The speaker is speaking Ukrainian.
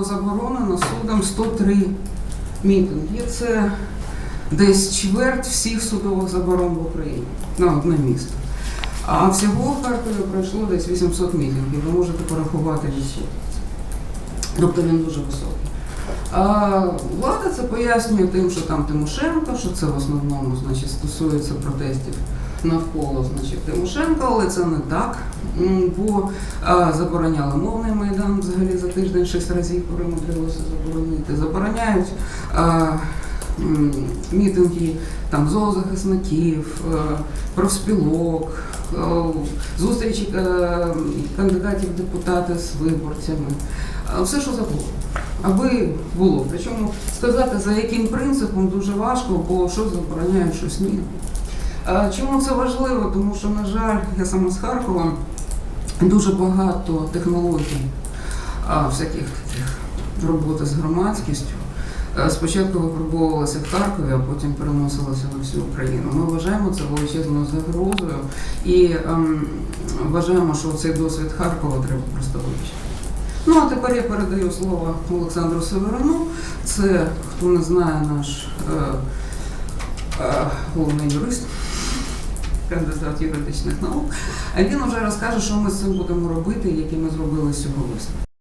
було заборонено судом 103 мітинги. Це десь чверть всіх судових заборон в Україні на одне місто. А всього в Харкові пройшло десь 800 мітингів. Ви можете порахувати відсотки. Тобто він дуже високий. А влада це пояснює тим, що там Тимошенко, що це в основному значить, стосується протестів навколо значить, Тимошенка, але це не так. Бо а, забороняли мовний майдан взагалі за тиждень шість разів перемудрилося заборонити. Забороняють а, мітинги там зоозахисників, профспілок, зустрічі кандидатів депутати з виборцями. Все, що завгодно. Аби було. Причому сказати, за яким принципом дуже важко, бо що забороняють, щось ні. Чому це важливо? Тому що, на жаль, я сама з Харкова дуже багато технологій, всяких таких роботи з громадськістю. е, Спочатку випробовувалося в Харкові, а потім переносилося на всю Україну. Ми вважаємо це величезною загрозою і ем, вважаємо, що цей досвід Харкова треба просто вивчити. Ну а тепер я передаю слово Олександру Северину. Це, хто не знає, наш е, головний юрист, кандидат юридичних наук. А він вже розкаже, що ми з цим будемо робити, які ми зробили висновки.